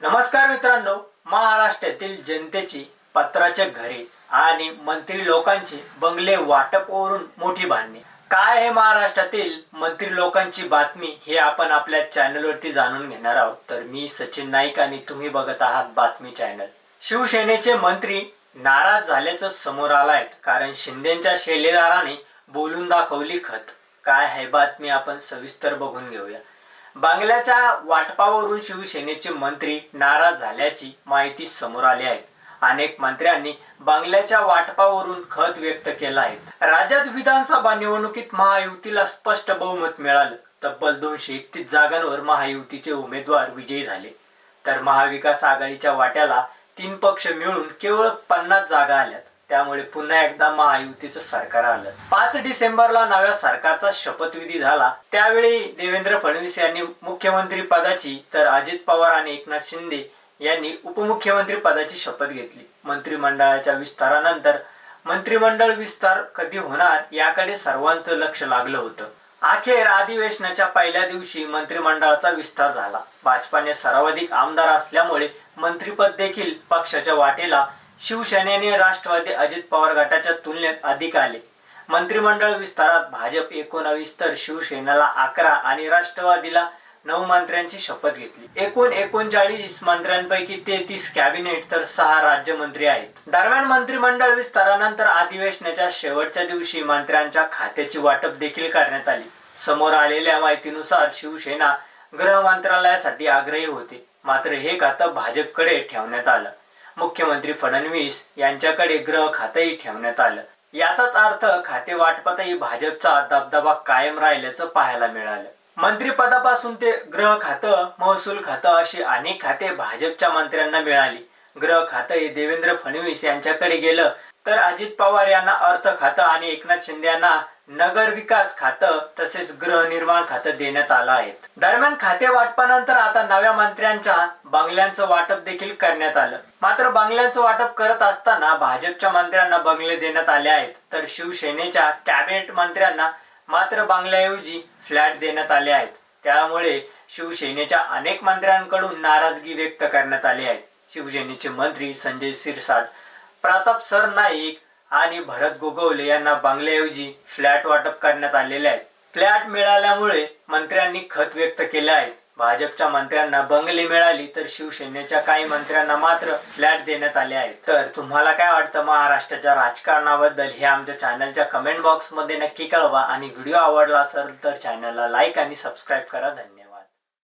नमस्कार मित्रांनो महाराष्ट्रातील जनतेची पत्राचे घरे आणि मंत्री लोकांचे बंगले वाटपवरून मोठी बांधणी काय आहे महाराष्ट्रातील मंत्री लोकांची बातमी हे आपण आपल्या चॅनलवरती जाणून घेणार आहोत. तर मी सचिन नाईक आणि तुम्ही बघत आहात बातमी चॅनल. शिवसेनेचे मंत्री नाराज झाल्याचं समोर आलाय कारण शिंदेच्या शेलेदाराने बोलून दाखवली खत. काय आहे बातमी आपण सविस्तर बघून घेऊया. बांगल्याच्या वाटपावरून शिवसेनेचे मंत्री नाराज झाल्याची माहिती समोर आली आहे. अनेक मंत्र्यांनी बांगल्याच्या वाटपावरून खत व्यक्त केला आहे. राज्यात विधानसभा निवडणुकीत महायुतीला स्पष्ट बहुमत मिळालं. तब्बल दोनशे एकतीस जागांवर महायुतीचे उमेदवार विजयी झाले. तर महाविकास आघाडीच्या वाट्याला तीन पक्ष मिळून केवळ पन्नास जागा आल्यात. त्यामुळे पुन्हा एकदा महायुतीचं सरकार आलं. पाच डिसेंबरला नव्या सरकारचा शपथविधी झाला. त्यावेळी देवेंद्र फडणवीस यांनी मुख्यमंत्री पदाची तर अजित पवार आणि एकनाथ शिंदे यांनी उपमुख्यमंत्री पदाची शपथ घेतली. मंत्रिमंडळाच्या विस्तारानंतर मंत्रिमंडळ विस्तार कधी होणार याकडे सर्वांचं लक्ष लागलं होतं. अखेर अधिवेशनाच्या पहिल्या दिवशी मंत्रिमंडळाचा विस्तार झाला. भाजपाने सर्वाधिक आमदार असल्यामुळे मंत्रिपद देखील पक्षाच्या वाटेला शिवसेनेने राष्ट्रवादी अजित पवार गटाच्या तुलनेत अधिक आले. मंत्रिमंडळ विस्तारात भाजप एकोणावीस तर शिवसेनेला अकरा आणि राष्ट्रवादीला नऊ मंत्र्यांची शपथ घेतली. एकूण एकोणचाळीस मंत्र्यांपैकी तेहतीस कॅबिनेट तर सहा राज्यमंत्री आहेत. दरम्यान मंत्रिमंडळ विस्तारानंतर अधिवेशनाच्या शेवटच्या दिवशी मंत्र्यांच्या खात्याची वाटप देखील करण्यात आली. समोर आलेल्या माहितीनुसार शिवसेना गृह मंत्रालयासाठी आग्रही होते. मात्र हे खातं भाजपकडे ठेवण्यात आलं. मुख्यमंत्री फडणवीस यांच्याकडे ग्रह खातंही ठेवण्यात आलं. याचाच अर्थ खाते वाटपातही भाजपचा दबदबा कायम राहिल्याचं पाहायला मिळालं. मंत्रिपदापासून ते ग्रह खातं महसूल खातं अशी अनेक खाते भाजपच्या मंत्र्यांना मिळाली. ग्रह खातं हे देवेंद्र फडणवीस यांच्याकडे गेलं तर अजित पवार यांना अर्थ खातं आणि एकनाथ शिंदे यांना नगर विकास खातं तसेच गृहनिर्माण खातं देण्यात आलं आहे दरम्यान खाते वाटपानंतर आता नव्या मंत्र्यांच्या बंगल्यांचं वाटप देखील करण्यात आलं. मात्र बंगल्यांचं वाटप करत असताना भाजपच्या मंत्र्यांना बंगले देण्यात आले आहेत. तर शिवसेनेच्या कॅबिनेट मंत्र्यांना मात्र बंगल्याऐवजी फ्लॅट देण्यात आले आहेत. त्यामुळे शिवसेनेच्या अनेक मंत्र्यांकडून नाराजगी व्यक्त करण्यात आली आहे. शिवसेनेचे मंत्री संजय सिरसाट प्रताप सरनाईक आणि भरत गोगवले यांना बंगल्याऐवजी फ्लॅट वाटप करण्यात आलेले आहे. फ्लॅट मिळाल्यामुळे मंत्र्यांनी खत व्यक्त केले आहे. भाजपच्या मंत्र्यांना बंगले मिळाली तर शिवसेनेच्या काही मंत्र्यांना मात्र फ्लॅट देण्यात आले आहेत. तर तुम्हाला काय वाटतं महाराष्ट्राच्या राजकारणाबद्दल हे आमच्या चॅनलच्या कमेंट बॉक्समध्ये नक्की कळवा आणि व्हिडिओ आवडला असेल तर चॅनलला लाईक आणि सबस्क्राईब करा. धन्यवाद.